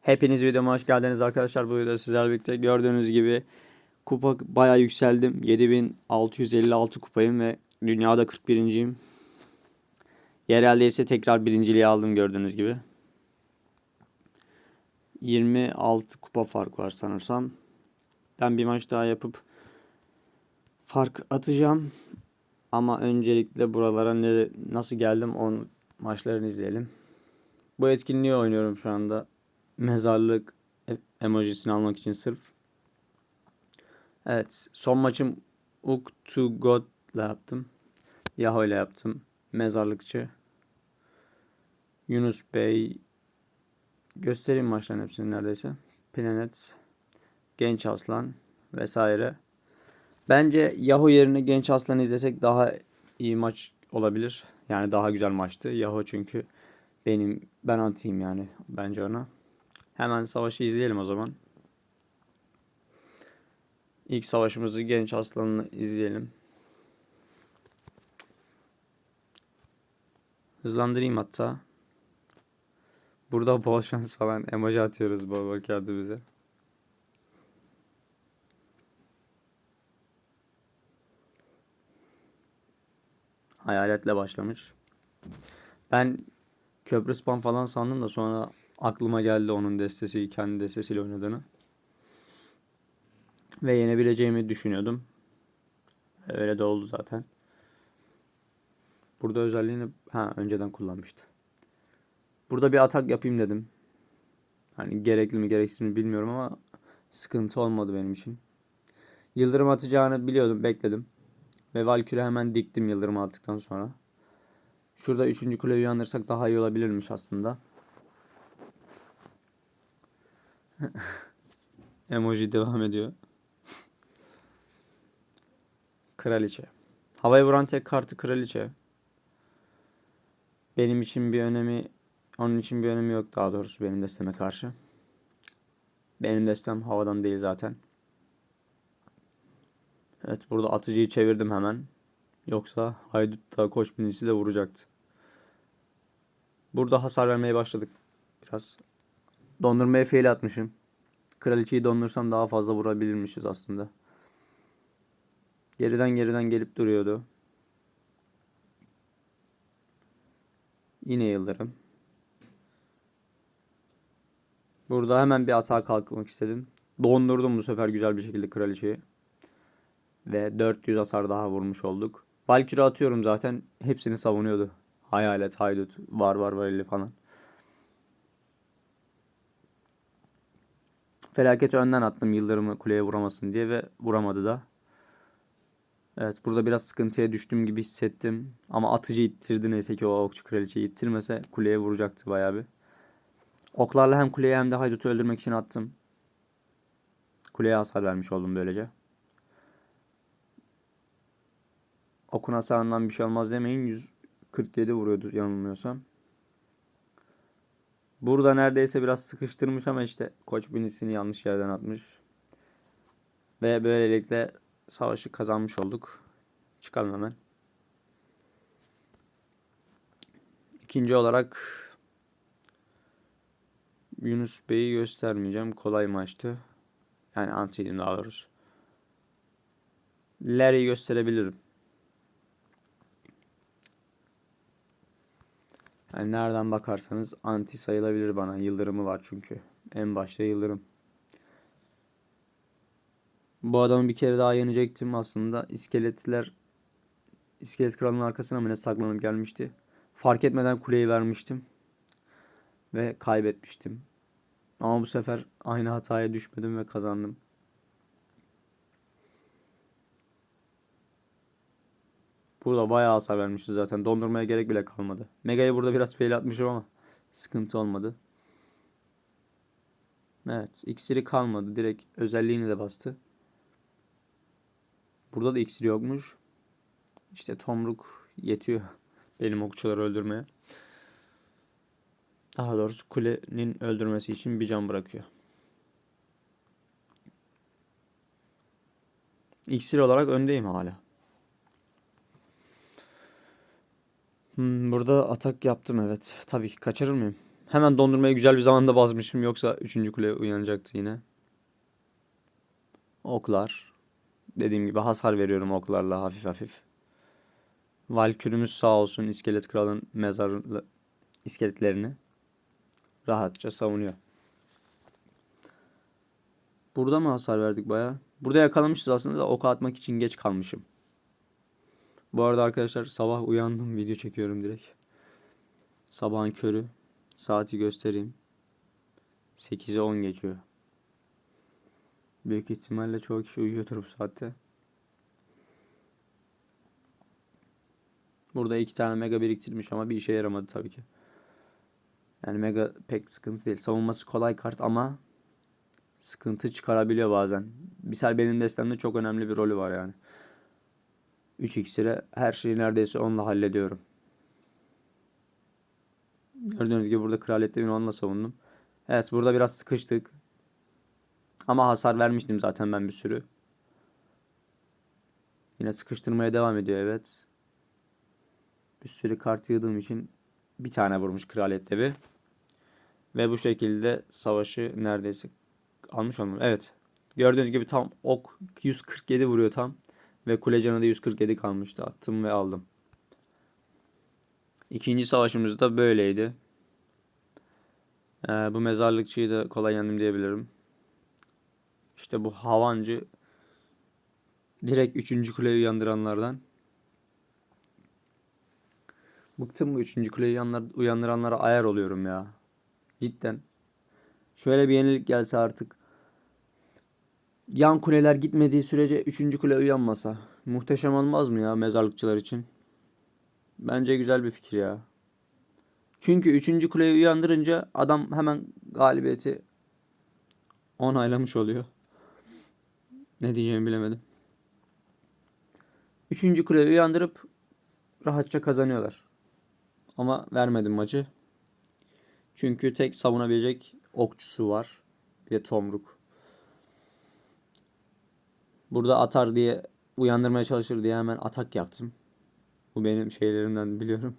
Hepiniz videoma hoş geldiniz arkadaşlar. Bu videoda sizlerle birlikte gördüğünüz gibi kupa bayağı yükseldim. 7656 kupayım ve dünyada 41.yim. Yerelde ise tekrar birinciliği aldım gördüğünüz gibi. 26 kupa fark var sanırsam. Ben bir maç daha yapıp fark atacağım. Ama öncelikle buralara nere, nasıl geldim onun maçlarını izleyelim. Bu etkinliği oynuyorum şu anda. Mezarlık e- emojisini almak için sırf. Evet. Son maçım Uk to God ile yaptım. Yahoo ile yaptım. Mezarlıkçı. Yunus Bey. Göstereyim maçların hepsini neredeyse. Planet. Genç Aslan. Vesaire. Bence Yahoo yerine Genç Aslan'ı izlesek daha iyi maç olabilir. Yani daha güzel maçtı. Yahoo çünkü benim ben antiyim yani bence ona. Hemen savaşı izleyelim o zaman. İlk savaşımızı Genç Aslan'la izleyelim. Hızlandırayım hatta. Burada bol şans falan emoji atıyoruz bol bol kendimize. Hayaletle başlamış. Ben köprü spam falan sandım da sonra aklıma geldi onun destesi kendi destesiyle oynadığını. Ve yenebileceğimi düşünüyordum. Öyle de oldu zaten. Burada özelliğini ha önceden kullanmıştı. Burada bir atak yapayım dedim. Hani gerekli mi gereksiz mi bilmiyorum ama sıkıntı olmadı benim için. Yıldırım atacağını biliyordum, bekledim. Ve Valkyrie hemen diktim yıldırım attıktan sonra. Şurada üçüncü kuleyi uyandırsak daha iyi olabilirmiş aslında. Emoji devam ediyor. Kraliçe. Havaya vuran tek kartı kraliçe. Benim için bir önemi, onun için bir önemi yok daha doğrusu benim desteme karşı. Benim destem havadan değil zaten. Evet burada atıcıyı çevirdim hemen. Yoksa haydut da koç binicisi de vuracaktı. Burada hasar vermeye başladık. Biraz. Dondurmaya fail atmışım. Kraliçeyi dondursam daha fazla vurabilirmişiz aslında. Geriden geriden gelip duruyordu. Yine yıldırım. Burada hemen bir atağa kalkmak istedim. Dondurdum bu sefer güzel bir şekilde kraliçeyi. Ve 400 hasar daha vurmuş olduk. Valkyrie atıyorum zaten. Hepsini savunuyordu. Hayalet, haydut, var var var falan. Felaket önden attım yıldırımı kuleye vuramasın diye ve vuramadı da. Evet burada biraz sıkıntıya düştüm gibi hissettim. Ama atıcı ittirdi neyse ki o okçu kraliçeyi ittirmese kuleye vuracaktı bayağı bir. Oklarla hem kuleye hem de haydutu öldürmek için attım. Kuleye hasar vermiş oldum böylece. Okun hasarından bir şey olmaz demeyin. 147 vuruyordu yanılmıyorsam. Burada neredeyse biraz sıkıştırmış ama işte koç binisini yanlış yerden atmış. Ve böylelikle savaşı kazanmış olduk. Çıkalım hemen. İkinci olarak Yunus Bey'i göstermeyeceğim. Kolay maçtı. Yani antiydim daha doğrusu. Larry'i gösterebilirim. Yani nereden bakarsanız anti sayılabilir bana. Yıldırımı var çünkü. En başta yıldırım. Bu adamı bir kere daha yenecektim aslında. İskeletler İskelet kralının arkasına mı ne saklanıp gelmişti. Fark etmeden kuleyi vermiştim. Ve kaybetmiştim. Ama bu sefer aynı hataya düşmedim ve kazandım. Burada bayağı hasar vermişiz zaten. Dondurmaya gerek bile kalmadı. Mega'ya burada biraz fail atmışım ama sıkıntı olmadı. Evet. iksiri kalmadı. Direkt özelliğini de bastı. Burada da iksiri yokmuş. İşte tomruk yetiyor benim okçuları öldürmeye. Daha doğrusu kulenin öldürmesi için bir can bırakıyor. İksir olarak öndeyim hala. Hmm, burada atak yaptım evet. Tabii ki kaçırır mıyım? Hemen dondurmayı güzel bir zamanda basmışım. Yoksa 3. kule uyanacaktı yine. Oklar. Dediğim gibi hasar veriyorum oklarla hafif hafif. Valkürümüz sağ olsun iskelet kralın mezarı iskeletlerini rahatça savunuyor. Burada mı hasar verdik baya? Burada yakalamışız aslında da oka atmak için geç kalmışım. Bu arada arkadaşlar sabah uyandım video çekiyorum direkt. Sabahın körü. Saati göstereyim. 8'e 10 geçiyor. Büyük ihtimalle çoğu kişi uyuyordur bu saatte. Burada iki tane mega biriktirmiş ama bir işe yaramadı tabii ki. Yani mega pek sıkıntı değil. Savunması kolay kart ama sıkıntı çıkarabiliyor bazen. Misal benim destemde çok önemli bir rolü var yani. 3 iksire her şeyi neredeyse onunla hallediyorum. Gördüğünüz gibi burada kraliyette onunla savundum. Evet burada biraz sıkıştık. Ama hasar vermiştim zaten ben bir sürü. Yine sıkıştırmaya devam ediyor evet. Bir sürü kart yığdığım için bir tane vurmuş kraliyet devi. Ve bu şekilde savaşı neredeyse almış olmam. Evet. Gördüğünüz gibi tam ok 147 vuruyor tam. Ve kule canı da 147 kalmıştı. Attım ve aldım. İkinci savaşımız da böyleydi. Ee, bu mezarlıkçıyı da kolay yendim diyebilirim. İşte bu havancı direkt 3. kuleyi uyandıranlardan. Bıktım bu 3. kuleyi uyandır- uyandıranlara ayar oluyorum ya. Cidden. Şöyle bir yenilik gelse artık. Yan kuleler gitmediği sürece 3. kule uyanmasa. Muhteşem olmaz mı ya mezarlıkçılar için? Bence güzel bir fikir ya. Çünkü 3. kuleyi uyandırınca adam hemen galibiyeti onaylamış oluyor. Ne diyeceğimi bilemedim. Üçüncü kuleyi uyandırıp rahatça kazanıyorlar. Ama vermedim maçı. Çünkü tek savunabilecek okçusu var. Bir de tomruk. Burada atar diye uyandırmaya çalışır diye hemen atak yaptım. Bu benim şeylerimden biliyorum.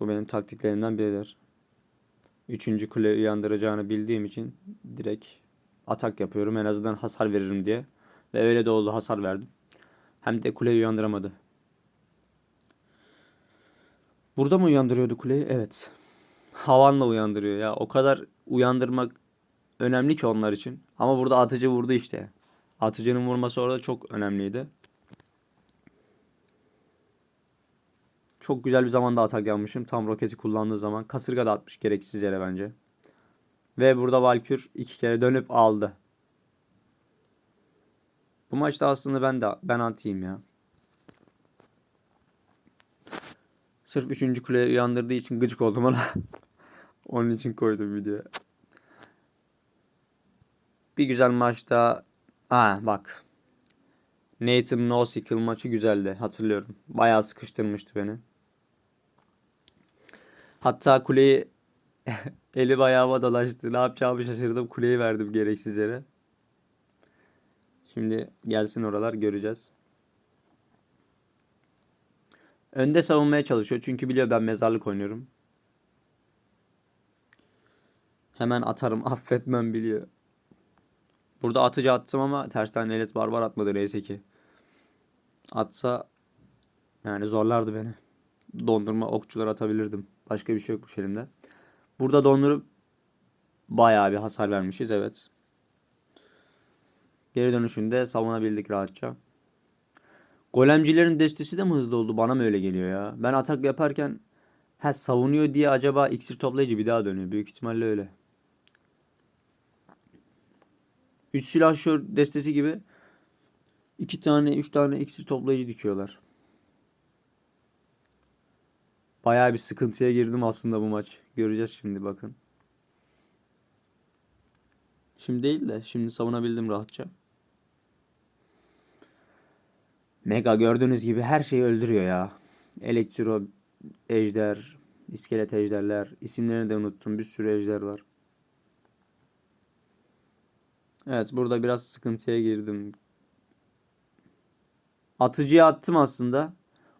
Bu benim taktiklerimden biridir. Üçüncü kule uyandıracağını bildiğim için direkt atak yapıyorum. En azından hasar veririm diye. Ve öyle de oldu hasar verdim. Hem de kuleyi uyandıramadı. Burada mı uyandırıyordu kuleyi? Evet. Havanla uyandırıyor ya. O kadar uyandırmak önemli ki onlar için. Ama burada atıcı vurdu işte. Atıcının vurması orada çok önemliydi. Çok güzel bir zamanda atak yapmışım. Tam roketi kullandığı zaman. Kasırga da atmış gereksiz yere bence. Ve burada Valkür iki kere dönüp aldı. Bu maçta aslında ben de ben antiyim ya. Sırf 3. kuleye uyandırdığı için gıcık oldum ona. Onun için koydum videoya. Bir güzel maçta ha bak. Nathan No Skill maçı güzeldi hatırlıyorum. Bayağı sıkıştırmıştı beni. Hatta kuleyi eli ayağıma dolaştı. Ne yapacağımı şaşırdım. Kuleyi verdim gereksiz yere. Şimdi gelsin oralar göreceğiz. Önde savunmaya çalışıyor. Çünkü biliyor ben mezarlık oynuyorum. Hemen atarım affetmem biliyor. Burada atıcı attım ama tersten elet barbar atmadı neyse ki. Atsa yani zorlardı beni. Dondurma okçular atabilirdim. Başka bir şey yokmuş elimde. Burada dondurup bayağı bir hasar vermişiz evet. Geri dönüşünde savunabildik rahatça. Golemcilerin destesi de mi hızlı oldu? Bana mı öyle geliyor ya? Ben atak yaparken ha savunuyor diye acaba iksir toplayıcı bir daha dönüyor. Büyük ihtimalle öyle. Üç silahşör destesi gibi iki tane, üç tane iksir toplayıcı dikiyorlar. Bayağı bir sıkıntıya girdim aslında bu maç. Göreceğiz şimdi bakın. Şimdi değil de şimdi savunabildim rahatça. Mega gördüğünüz gibi her şeyi öldürüyor ya. Elektro, ejder, iskelet ejderler. İsimlerini de unuttum. Bir sürü ejder var. Evet burada biraz sıkıntıya girdim. Atıcıya attım aslında.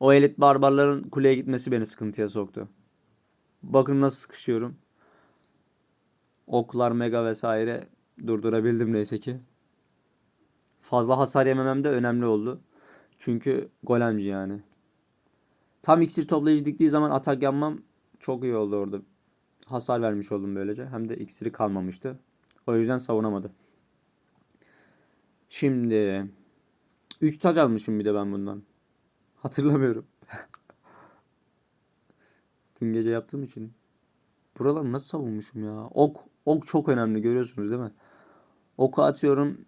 O elit barbarların kuleye gitmesi beni sıkıntıya soktu. Bakın nasıl sıkışıyorum. Oklar mega vesaire durdurabildim neyse ki. Fazla hasar yememem de önemli oldu. Çünkü golemci yani. Tam iksir toplayıcı diktiği zaman atak yapmam çok iyi oldu orada. Hasar vermiş oldum böylece. Hem de iksiri kalmamıştı. O yüzden savunamadı. Şimdi 3 taç almışım bir de ben bundan. Hatırlamıyorum. Dün gece yaptığım için. Buraları nasıl savunmuşum ya? Ok, ok çok önemli görüyorsunuz değil mi? Oku atıyorum.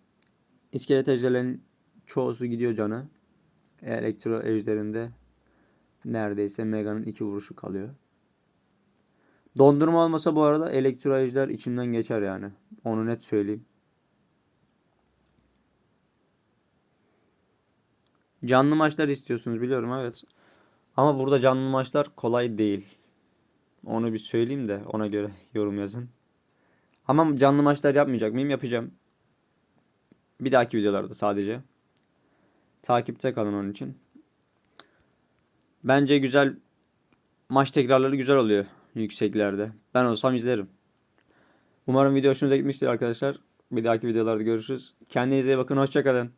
İskelet ejderlerin çoğusu gidiyor canı. Elektro ejderinde neredeyse Mega'nın iki vuruşu kalıyor. Dondurma olmasa bu arada elektro ejder içimden geçer yani. Onu net söyleyeyim. Canlı maçlar istiyorsunuz biliyorum evet. Ama burada canlı maçlar kolay değil. Onu bir söyleyeyim de ona göre yorum yazın. Ama canlı maçlar yapmayacak mıyım? Yapacağım. Bir dahaki videolarda sadece. Takipte kalın onun için. Bence güzel maç tekrarları güzel oluyor yükseklerde. Ben olsam izlerim. Umarım video hoşunuza gitmiştir arkadaşlar. Bir dahaki videolarda görüşürüz. Kendinize iyi bakın. Hoşçakalın.